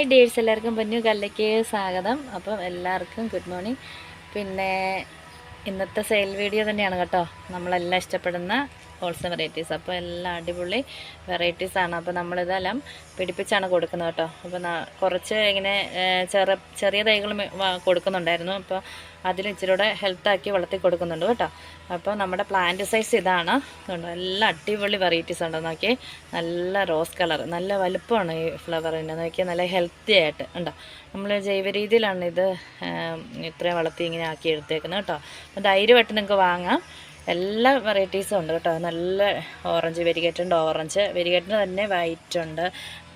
Hi ഡേഴ്സ് എല്ലാവർക്കും പൊന്നു. കല്ലയ്ക്ക് സ്വാഗതം. അപ്പം എല്ലാവർക്കും ഗുഡ് മോർണിംഗ്. പിന്നെ ഇന്നത്തെ സെയിൽ വീഡിയോ തന്നെയാണ് കേട്ടോ. നമ്മളെല്ലാം ഇഷ്ടപ്പെടുന്ന ഹോൾസെയിൽ വെറൈറ്റീസ്. അപ്പോൾ എല്ലാം അടിപൊളി വെറൈറ്റീസാണ് അപ്പോൾ നമ്മളിതെല്ലാം പിടിപ്പിച്ചാണ് കൊടുക്കുന്നത് കേട്ടോ. അപ്പോൾ കുറച്ച് ഇങ്ങനെ ചെറു ചെറിയ തൈകൾ കൊടുക്കുന്നുണ്ടായിരുന്നു. അപ്പോൾ അതിൽ ഇച്ചിരി കൂടെ ഹെൽത്താക്കി വളർത്തി കൊടുക്കുന്നുണ്ട് കേട്ടോ. അപ്പോൾ നമ്മുടെ പ്ലാന്റ് സൈസ് ഇതാണ്. കണ്ടോ നല്ല അടിപൊളി വെറൈറ്റീസ് ഉണ്ട് നോക്കി നല്ല റോസ് കളർ നല്ല വലുപ്പമാണ് ഈ ഫ്ലവറിന് നോക്കിയാൽ നല്ല ഹെൽത്തി ആയിട്ട് ഉണ്ടോ. നമ്മൾ ജൈവ രീതിയിലാണ് ഇത് ഇത്രയും വളർത്തി ഇങ്ങനെ ആക്കി എടുത്തേക്കുന്നത് കേട്ടോ. അപ്പോൾ ധൈര്യമായിട്ട് നിങ്ങൾക്ക് വാങ്ങാം. എല്ലാ വെറൈറ്റീസും ഉണ്ട് കേട്ടോ. നല്ല ഓറഞ്ച് വെരികേറ്റുണ്ട് ഓറഞ്ച് വെരികേറ്റിന് തന്നെ വൈറ്റ് ഉണ്ട്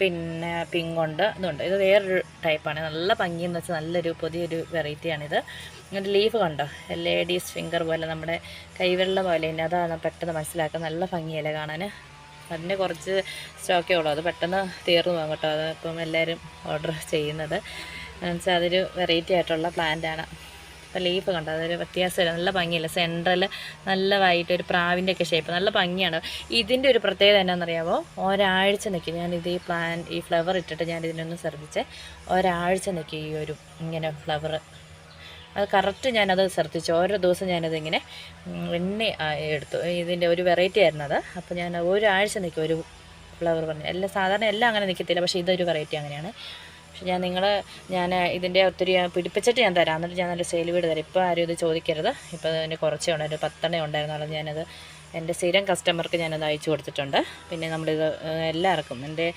പിന്നെ പിങ്ക് ഉണ്ട് ഇതുണ്ട്. ഇത് വേറൊരു ടൈപ്പാണ് നല്ല ഭംഗിയെന്ന് വെച്ചാൽ നല്ലൊരു പുതിയൊരു വെറൈറ്റിയാണിത് ഇങ്ങനത്തെ ലീഫ് കണ്ടോ? ലേഡീസ് ഫിംഗർ പോലെ നമ്മുടെ കൈവെള്ള പോലെ തന്നെ അതാണ് പെട്ടെന്ന് മനസ്സിലാക്കുക നല്ല ഭംഗിയല്ലേ കാണാൻ അതിന്റെ കുറച്ച് സ്റ്റോക്കേ ഉള്ളൂ. അത് പെട്ടെന്ന് തീർന്നു പോകും കേട്ടോ. അത് എല്ലാവരും ഓർഡർ ചെയ്യുന്നത്. എന്നുവെച്ചാൽ അതൊരു വെറൈറ്റി ആയിട്ടുള്ള പ്ലാന്റ് ആണ്. അപ്പോൾ ലീഫ് കണ്ടോ? അതൊരു വ്യത്യാസമില്ല. നല്ല ഭംഗിയില്ല? സെൻട്രൽ നല്ല വൈറ്റ് ഒരു പ്രാവിന്റെ ഒക്കെ ഷേപ്പ് നല്ല ഭംഗിയാണ്. ഇതിന്റെ ഒരു പ്രത്യേകത എന്നാണെന്നറിയാമോ ഒരാഴ്ച നിൽക്കും ഞാൻ ഞാനിത് ഈ പ്ലാൻ ഈ ഫ്ലവർ ഇട്ടിട്ട് ഞാൻ ഇതിനൊന്ന് ശ്രദ്ധിച്ച്. ഒരാഴ്ച നിൽക്കും ഈ ഒരു ഇങ്ങനെ ഫ്ലവർ അത് കറക്റ്റ് ഞാനത് ശ്രദ്ധിച്ചു. ഓരോ ദിവസം ഞാനത് ഇങ്ങനെ ഉം, എണ്ണി എടുത്തു. ഇതിന്റെ ഒരു വെറൈറ്റി ആയിരുന്നു അത്. അപ്പോൾ ഞാൻ ഒരാഴ്ച നിൽക്കും. ഒരു ഫ്ലവർ പറഞ്ഞു. എല്ലാം സാധാരണ എല്ലാം അങ്ങനെ നിൽക്കത്തില്ല. പക്ഷേ ഇതൊരു വെറൈറ്റി അങ്ങനെയാണ്. പക്ഷെ ഞാൻ നിങ്ങൾ ഞാൻ ഇതിന്റെ ഒത്തിരി പിടിപ്പിച്ചിട്ട് ഞാൻ തരാം. എന്നിട്ട് ഞാൻ നല്ല സെയിൽ വീട് തരാം. ഇപ്പോൾ ആരും ഇത് ചോദിക്കരുത്. ഇപ്പോൾ അതിന് കുറച്ചേ ഉണ്ടായിരുന്നു പത്തെണ്ണ ഉണ്ടായിരുന്നുള്ളൂ. ഞാനത് എന്റെ സ്ഥിരം കസ്റ്റമർക്ക് ഞാനത് അയച്ചു കൊടുത്തിട്ടുണ്ട്. പിന്നെ നമ്മളിത് എല്ലാവർക്കും എന്റെ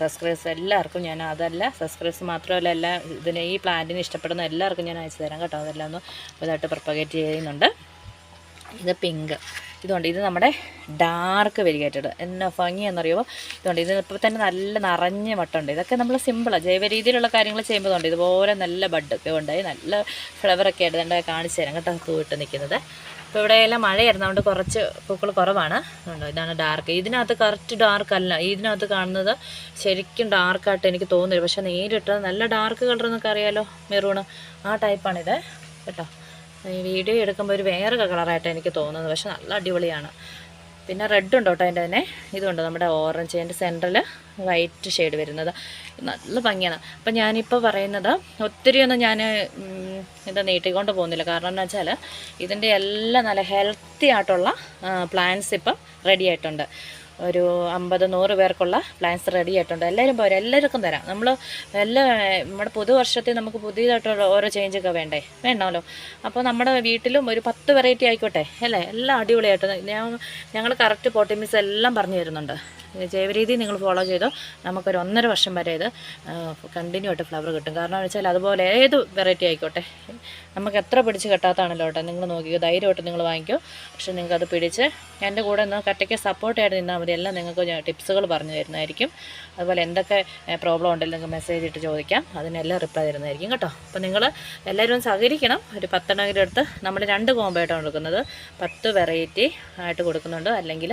സബ്സ്ക്രൈബേഴ്സ് എല്ലാവർക്കും ഞാൻ അതല്ല സബ്സ്ക്രൈബേഴ്സ് മാത്രമല്ല എല്ലാ ഇതിനെ ഈ പ്ലാന്റിന് ഇഷ്ടപ്പെടുന്ന എല്ലാവർക്കും ഞാൻ അയച്ചു തരാം കേട്ടോ. അതെല്ലാം ഒന്ന് ഇതായിട്ട് പ്രൊപ്പഗേറ്റ് ചെയ്യുന്നുണ്ട്. ഇത് പിങ്ക് ഇതുകൊണ്ട് ഇത് നമ്മുടെ ഡാർക്ക് വെരിഗേറ്റഡ് എന്നാ ഭംഗിയെന്നറിയുമോ ഇതുകൊണ്ട് ഇത് ഇപ്പോൾ തന്നെ നല്ല നിറഞ്ഞ വട്ടമുണ്ട് ഇതൊക്കെ നമ്മൾ സിമ്പിളാണ് ജൈവ രീതിയിലുള്ള കാര്യങ്ങൾ ചെയ്യുമ്പോഴുണ്ട്. ഇതുപോലെ നല്ല ബഡൊക്കെ ഉണ്ടായി നല്ല ഫ്ലവറൊക്കെ ആയിട്ട് കാണിച്ചു തരാം കേട്ടോ തൂവിട്ട് നിൽക്കുന്നത്. ഇപ്പോൾ ഇവിടെയെല്ലാം മഴയായിരുന്നു. അതുകൊണ്ട് കുറച്ച് പൂക്കൾ കുറവാണ്. അതുകൊണ്ട് ഇതാണ് ഡാർക്ക് ഇതിനകത്ത് കറക്റ്റ് ഡാർക്ക് അല്ല. ഇതിനകത്ത് കാണുന്നത് ശരിക്കും ഡാർക്കായിട്ട് എനിക്ക് തോന്നുന്നില്ല. പക്ഷേ നേരിട്ട് നല്ല ഡാർക്ക് കളർ എന്നൊക്കെ അറിയാലോ മെറൂണ്. ആ ടൈപ്പാണിത് കേട്ടോ. വീഡിയോ എടുക്കുമ്പോൾ ഒരു വേറെ കളറായിട്ട് എനിക്ക് തോന്നുന്നത്. പക്ഷെ നല്ല അടിപൊളിയാണ്. പിന്നെ റെഡ് ഉണ്ട് കേട്ടോ അതിന്റെ തന്നെ? ഇതുണ്ട് നമ്മുടെ ഓറഞ്ച് അതിന്റെ സെന്ററിൽ വൈറ്റ് ഷെയ്ഡ് വരുന്നത്. നല്ല ഭംഗിയാണ്. അപ്പം ഞാനിപ്പോൾ പറയുന്നത് ഒത്തിരി ഒന്നും ഞാൻ ഇത് നീട്ടിക്കൊണ്ട് പോകുന്നില്ല. കാരണം എന്താ വെച്ചാൽ ഇതിന്റെ എല്ലാം നല്ല ഹെൽത്തി ആയിട്ടുള്ള പ്ലാന്റ്സ് ഇപ്പം റെഡി ആയിട്ടുണ്ട്. ഒരു അമ്പത് നൂറ് പേർക്കുള്ള പ്ലാൻസ് റെഡി ആയിട്ടുണ്ട്. എല്ലാവരും പോരാ എല്ലാവർക്കും തരാം. നമ്മൾ എല്ലാ നമ്മുടെ പുതുവർഷത്തിൽ നമുക്ക് പുതിയതായിട്ടുള്ള ഓരോ ചേഞ്ചൊക്കെ വേണ്ടേ? വേണമല്ലോ. അപ്പോൾ നമ്മുടെ വീട്ടിലും ഒരു പത്ത് വെറൈറ്റി ആയിക്കോട്ടെ അല്ലേ? എല്ലാം അടിപൊളിയായിട്ട്. ഞാൻ ഞങ്ങൾ കറക്റ്റ് പോട്ടിമിസ് എല്ലാം പറഞ്ഞു തരുന്നുണ്ട്. ജൈവരീതി നിങ്ങൾ ഫോളോ ചെയ്തോ? നമുക്കൊരു ഒന്നര വർഷം വരെ ഇത് കണ്ടിന്യൂ ആയിട്ട് ഫ്ലവർ കിട്ടും. കാരണം എന്ന് വെച്ചാൽ അതുപോലെ ഏത് വെറൈറ്റി ആയിക്കോട്ടെ നമുക്ക് എത്ര പിടിച്ച് കെട്ടാത്താണല്ലോ കേട്ടോ. നിങ്ങൾ നോക്കിയോ ധൈര്യമായിട്ട് നിങ്ങൾ വാങ്ങിക്കോ. പക്ഷെ നിങ്ങൾക്കത് പിടിച്ച് എന്റെ കൂടെ ഒന്ന് കട്ടയ്ക്ക് സപ്പോർട്ടായിട്ട് നിന്നാൽ എല്ലാം നിങ്ങൾക്ക് ടിപ്സുകൾ പറഞ്ഞു തരുന്നതായിരിക്കും. അതുപോലെ എന്തൊക്കെ പ്രോബ്ലം ഉണ്ടെങ്കിൽ നിങ്ങൾക്ക് മെസ്സേജ് ഇട്ട് ചോദിക്കാം. അതിനെല്ലാം റിപ്ലൈ തരുന്നതായിരിക്കും കേട്ടോ. അപ്പോൾ നിങ്ങൾ എല്ലാവരും സഹകരിക്കണം. ഒരു പത്തെണ്ണമെങ്കിലും എടുത്ത് നമ്മൾ രണ്ട് കോമ്പായിട്ടാണ് കൊടുക്കുന്നത്. പത്ത് വെറൈറ്റി ആയിട്ട് കൊടുക്കുന്നുണ്ട്. അല്ലെങ്കിൽ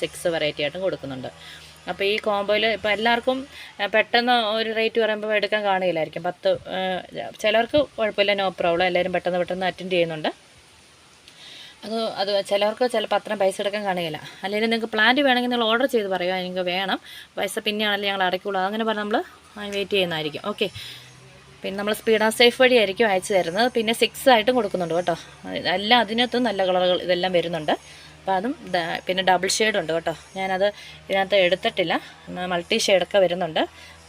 സിക്സ് വെറൈറ്റി ആയിട്ടും കൊടുക്കുന്നുണ്ട്. അപ്പോൾ ഈ കോമ്പോയിൽ ഇപ്പോൾ എല്ലാവർക്കും പെട്ടെന്ന് ഒരു റേറ്റ് പറയുമ്പോൾ എടുക്കാൻ കാണില്ലായിരിക്കും പത്ത് ചിലർക്ക് കുഴപ്പമില്ല നോ പ്രോബ്ലം എല്ലാവരും പെട്ടെന്ന് പെട്ടെന്ന് അറ്റൻഡ് ചെയ്യുന്നുണ്ട്. അത് അത് ചിലവർക്ക് ചിലപ്പോൾ അത്രയും പൈസ എടുക്കാൻ കാണുകയില്ല അല്ലെങ്കിൽ നിങ്ങൾക്ക് പ്ലാന്റ് വേണമെങ്കിൽ നിങ്ങൾ ഓർഡർ ചെയ്ത് പറയുക നിങ്ങൾക്ക് വേണം. പൈസ പിന്നെയാണല്ലോ ഞങ്ങൾ അടയ്ക്കുള്ളൂ. അങ്ങനെ പറഞ്ഞ് നമ്മൾ വെയിറ്റ് ചെയ്യുന്നതായിരിക്കും. ഓക്കെ പിന്നെ നമ്മൾ സ്പീഡ് ആൻഡ് സേഫ് വഴിയായിരിക്കും അയച്ചു തരുന്നത്. പിന്നെ സിക്സ് ആയിട്ടും കൊടുക്കുന്നുണ്ട് കേട്ടോ. എല്ലാം അതിനകത്തും നല്ല കളറുകൾ ഇതെല്ലാം വരുന്നുണ്ട്. അപ്പോൾ അതും പിന്നെ ഡബിൾ ഷെയ്ഡ് ഉണ്ട് കേട്ടോ. ഞാനത് ഇതിനകത്ത് എടുത്തിട്ടില്ല. മൾട്ടി ഷെയ്ഡൊക്കെ വരുന്നുണ്ട്.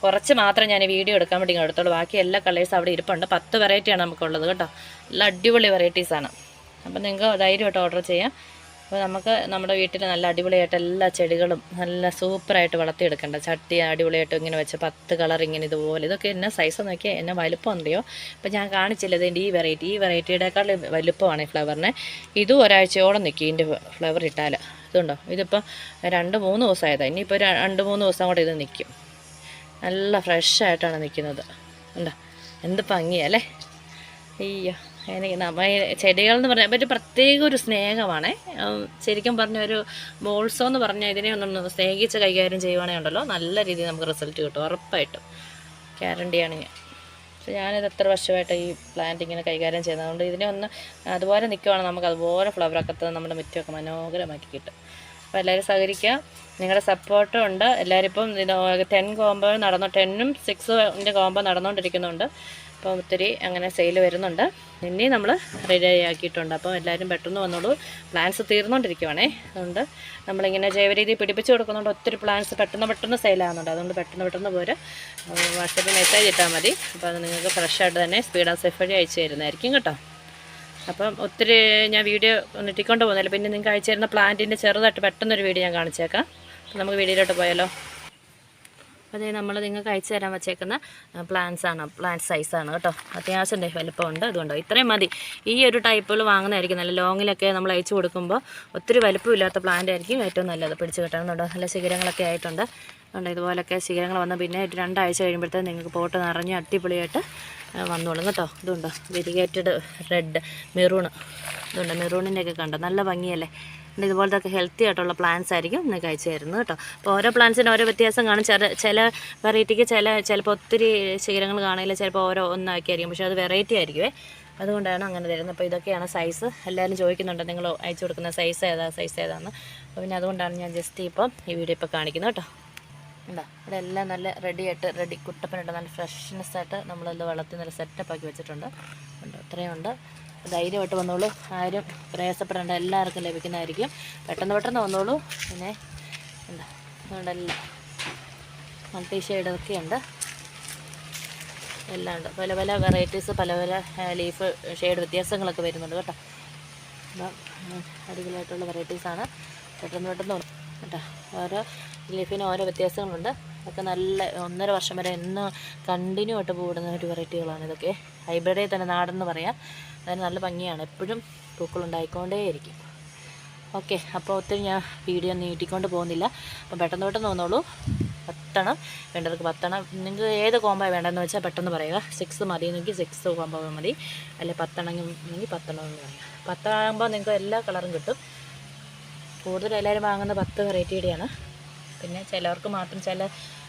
കുറച്ച് മാത്രം ഞാൻ വീഡിയോ എടുക്കാൻ വേണ്ടി എടുത്തോളൂ. ബാക്കി എല്ലാ കളേഴ്സും അവിടെ ഇരിപ്പുണ്ട്. പത്ത് വെറൈറ്റിയാണ് നമുക്കുള്ളത് കേട്ടോ. നല്ല അടിപൊളി വെറൈറ്റീസാണ് അപ്പം നിങ്ങൾക്ക് ധൈര്യമായിട്ട് ഓർഡർ ചെയ്യാം. അപ്പോൾ നമുക്ക് നമ്മുടെ വീട്ടിൽ നല്ല അടിപൊളിയായിട്ട് എല്ലാ ചെടികളും നല്ല സൂപ്പറായിട്ട് വളർത്തിയെടുക്കേണ്ട. ചട്ടി അടിപൊളിയായിട്ട് ഇങ്ങനെ വെച്ച് പത്ത് കളർ ഇങ്ങനെ ഇതുപോലെ. ഇതൊക്കെ എന്നെ സൈസ് നോക്കിയാൽ എന്നെ വലുപ്പം എന്തെയോ അപ്പോൾ ഞാൻ കാണിച്ചില്ല. ഇതിന്റെ ഈ വെറൈറ്റി ഈ വെറൈറ്റിയുടെക്കാൾ വലുപ്പമാണ് ഈ ഫ്ലവറിനെ ഇതും ഒരാഴ്ചയോളം നിൽക്കും ഇതിന്റെ ഫ്ലവർ ഇട്ടാൽ. ഇതുണ്ടോ? ഇതിപ്പോൾ രണ്ട് മൂന്ന് ദിവസമായതാണ് ഇനിയിപ്പോൾ രണ്ട് മൂന്ന് ദിവസം കൂടെ ഇത് നിൽക്കും നല്ല ഫ്രഷായിട്ടാണ് നിൽക്കുന്നത്. ഉണ്ടോ എന്ത് ഭംഗിയല്ലേ അയ്യോ. എനിക്ക് നമ്മൾ ചെടികൾ എന്ന് പറഞ്ഞാൽ ഒരു പ്രത്യേക ഒരു സ്നേഹമാണ്. ശരിക്കും പറഞ്ഞ ഒരു ബോൾസോ എന്ന് പറഞ്ഞാൽ ഇതിനെ ഒന്ന് സ്നേഹിച്ച് കൈകാര്യം ചെയ്യുവാണെങ്കിൽ ഉണ്ടല്ലോ. നല്ല രീതിയിൽ നമുക്ക് റിസൾട്ട് കിട്ടും ഉറപ്പായിട്ടും. ഗ്യാരണ്ടിയാണ് ഞാൻ. പക്ഷെ ഞാനിത് എത്ര വർഷമായിട്ട് ഈ പ്ലാന്റ് ഇങ്ങനെ കൈകാര്യം ചെയ്യുന്നത്. അതുകൊണ്ട് ഇതിനെ ഒന്ന് അതുപോലെ നിൽക്കുവാണെങ്കിൽ നമുക്ക് അതുപോലെ ഫ്ലവറൊക്കെ നമ്മുടെ മുറ്റമൊക്കെ മനോഹരമാക്കി കിട്ടും അപ്പോൾ എല്ലാവരും സഹകരിക്കുക. നിങ്ങളുടെ സപ്പോർട്ടും ഉണ്ട്. എല്ലാവരും ഇപ്പം ടെൻ കോമ്പോ നടന്നു ടെന്നും സിക്സിന്റെ കോമ്പോ നടന്നുകൊണ്ടിരിക്കുന്നുണ്ട് അപ്പോൾ ഒത്തിരി അങ്ങനെ സെയിൽ വരുന്നുണ്ട്. ഇനി നമ്മൾ റെഡി ആക്കിയിട്ടുണ്ട്. അപ്പോൾ എല്ലാവരും പെട്ടെന്ന് വന്നോളൂ. പ്ലാൻസ് തീർന്നുകൊണ്ടിരിക്കുവാണേ അതുകൊണ്ട് നമ്മളിങ്ങനെ ജൈവരീതി പിടിപ്പിച്ച് കൊടുക്കുന്നുണ്ട് ഒത്തിരി പ്ലാൻസ് പെട്ടെന്ന് പെട്ടെന്ന് സെയിലാകുന്നുണ്ട് അതുകൊണ്ട് പെട്ടെന്ന് പെട്ടെന്ന് പോര്. വാട്സപ്പിൽ മെസ്സേജ് ഇട്ടാൽ മതി. അപ്പോൾ അത് നിങ്ങൾക്ക് ഫ്രഷായിട്ട് തന്നെ സ്പീഡ് ആൻഡ് സേഫ് വഴി അയച്ചു തരുന്നതായിരിക്കും കേട്ടോ. അപ്പം ഒത്തിരി ഞാൻ വീഡിയോ നീട്ടിക്കൊണ്ട് പോകുന്നില്ല. പിന്നെ നിങ്ങൾക്ക് അയച്ചു തരുന്ന പ്ലാന്റിന്റെ ചെറുതായിട്ട് പെട്ടെന്നൊരു വീഡിയോ ഞാൻ കാണിച്ചേക്കാം. നമുക്ക് വീഡിയോയിലോട്ട് പോയാലോ? അതേ നമ്മൾ നിങ്ങൾക്ക് അയച്ചു തരാൻ വച്ചേക്കുന്ന പ്ലാന്റ്സ് ആണ്. പ്ലാന്റ് സൈസാണ് കേട്ടോ. അത്യാവശ്യം വലിപ്പമുണ്ട്. അതുകൊണ്ടോ ഇത്രയും മതി. ഈ ഒരു ടൈപ്പുകൾ വാങ്ങുന്നതായിരിക്കും നല്ല ലോങ്ങിലൊക്കെ നമ്മൾ അയച്ചു കൊടുക്കുമ്പോൾ ഒത്തിരി വലുപ്പമില്ലാത്ത പ്ലാന്റ് ആയിരിക്കും ഏറ്റവും നല്ലത്. പിടിച്ച് കിട്ടണമെന്നുണ്ടോ നല്ല ശിഖരങ്ങളൊക്കെ ആയിട്ടുണ്ട്. അതുകൊണ്ട് ഇതുപോലൊക്കെ ശിഖരങ്ങൾ വന്ന് പിന്നെ രണ്ടാഴ്ച കഴിയുമ്പോഴത്തേക്ക് നിങ്ങൾക്ക് പോട്ട് നിറഞ്ഞ് അടിപൊളിയായിട്ട് വന്നോളും കേട്ടോ. ഇതുണ്ട്. വെരിഗേറ്റഡ് റെഡ് മെറൂൺ ഇതുണ്ട്. മെറൂണിന്റെയൊക്കെ കണ്ടോ? നല്ല ഭംഗിയല്ലേ? പിന്നെ ഇതുപോലത്തെ ഒക്കെ ഹെൽത്തി ആയിട്ടുള്ള പ്ലാന്റ്സ് ആയിരിക്കും നിങ്ങൾക്ക് അയച്ചു തരുന്നത് കേട്ടോ. അപ്പോൾ ഓരോ പ്ലാന്റ്സിന് ഓരോ വ്യത്യാസം കാണും. ചില ചില വെറൈറ്റിക്ക് ചില ചിലപ്പോൾ ഒത്തിരി ശിഖരങ്ങൾ കാണില്ല ചിലപ്പോൾ ഓരോ ഒന്നാക്കി ആയിരിക്കും. പക്ഷേ അത് വെറൈറ്റി ആയിരിക്കുമേ അതുകൊണ്ടാണ് അങ്ങനെ തരുന്നത്. അപ്പോൾ ഇതൊക്കെയാണ് സൈസ് എല്ലാവരും ചോദിക്കുന്നുണ്ട് നിങ്ങൾ അയച്ചു കൊടുക്കുന്ന സൈസ് ഏതാ? സൈസ് ഏതാന്ന്? അപ്പോൾ പിന്നെ അതുകൊണ്ടാണ് ഞാൻ ജസ്റ്റ് ഇപ്പം ഈ വീഡിയോ ഇപ്പോൾ കാണിക്കുന്നത് കേട്ടോ. എന്താ? ഇവിടെ എല്ലാം നല്ല റെഡിയായിട്ട് റെഡി കുട്ടപ്പനുണ്ട് നല്ല ഫ്രഷ്നെസ്സായിട്ട് നമ്മളത് വളർത്തി നല്ല സെറ്റപ്പ് ആക്കി വെച്ചിട്ടുണ്ട്. ഉണ്ട് ഇത്രയും ഉണ്ട്. ധൈര്യമായിട്ട് വന്നോളൂ. ആരും പ്രയാസപ്പെടേണ്ട. എല്ലാവർക്കും ലഭിക്കുന്നതായിരിക്കും. പെട്ടെന്ന് പെട്ടെന്ന് വന്നോളൂ. പിന്നെ എന്താ? അതുകൊണ്ടെല്ലാം മൾട്ടി ഷെയ്ഡൊക്കെ ഉണ്ട്. എല്ലാം ഉണ്ട്. പല പല വെറൈറ്റീസ് പല പല ലീഫ് ഷെയ്ഡ് വ്യത്യാസങ്ങളൊക്കെ വരുന്നുണ്ട് കേട്ടോ. അപ്പം അടിപൊളിയായിട്ടുള്ള വെറൈറ്റീസാണ് പെട്ടെന്ന് പെട്ടെന്ന്. കേട്ടോ. ഓരോ ലീഫിന് ഓരോ വ്യത്യാസങ്ങളുണ്ട്. അതൊക്കെ നല്ല ഒന്നര വർഷം വരെ എന്ന് കണ്ടിന്യൂ ആയിട്ട് പൂവിടുന്ന ഒരു വെറൈറ്റികളാണ് ഇതൊക്കെ. ഹൈബ്രിഡിൽ തന്നെ നാടെന്ന് പറയാം. അതിന് നല്ല ഭംഗിയാണ്. എപ്പോഴും പൂക്കളുണ്ടായിക്കൊണ്ടേയിരിക്കും ഓക്കെ അപ്പോൾ ഒത്തിരി ഞാൻ വീഡിയോ നീട്ടിക്കൊണ്ട് പോകുന്നില്ല. അപ്പം പെട്ടെന്ന് പെട്ടെന്ന് തോന്നുള്ളൂ പത്തെണ്ണം വേണ്ടവർക്ക് പത്തെണ്ണം നിങ്ങൾക്ക് ഏത് കോമ്പോ വേണ്ടതെന്ന് വെച്ചാൽ പെട്ടെന്ന് പറയുക. സിക്സ് മതി എന്നെങ്കിൽ സിക്സ് കോമ്പോ മതി. അല്ലെ പത്തെണ്ണം എങ്കിൽ പത്തെണ്ണം എന്ന് പറയാം. പത്താകുമ്പോൾ നിങ്ങൾക്ക് എല്ലാ കളറും കിട്ടും. കൂടുതൽ എല്ലാവരും വാങ്ങുന്ന പത്ത് വെറൈറ്റിയുടെയാണ് പിന്നെ ചിലവർക്ക് മാത്രം ചില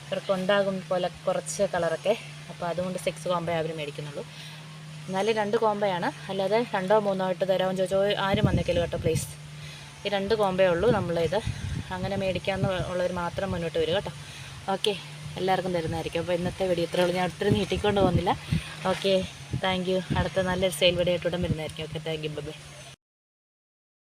ഇവർക്ക് ഉണ്ടാകും പോലെ കുറച്ച് കളറൊക്കെ. അപ്പോൾ അതുകൊണ്ട് സിക്സ് കോമ്പോ അവർ മേടിക്കുന്നുള്ളൂ. എന്നാലും രണ്ട് കോമ്പയാണ് അല്ലാതെ രണ്ടോ മൂന്നോ ആയിട്ട് തരാമെന്ന് ചോദിച്ചോ ആരും വന്നേക്കല്ലോ കേട്ടോ പ്ലീസ് ഈ രണ്ട് കോമ്പേ ഉള്ളൂ നമ്മളിത്. അങ്ങനെ മേടിക്കാമെന്ന് ഉള്ളവർ മാത്രം മുന്നോട്ട് വരും കേട്ടോ. ഓക്കെ എല്ലാവർക്കും തരുന്നതായിരിക്കും. അപ്പോൾ ഇന്നത്തെ വീഡിയോ ഇത്രേ ഉള്ളൂ. ഞാൻ ഒത്തിരി നീട്ടിക്കൊണ്ട് പോകുന്നില്ല. ഓക്കെ താങ്ക് യു അടുത്ത നല്ലൊരു സെയിൽ വീഡിയോ ആയിട്ടുടൻ വരുന്നതായിരിക്കും. Okay thank you by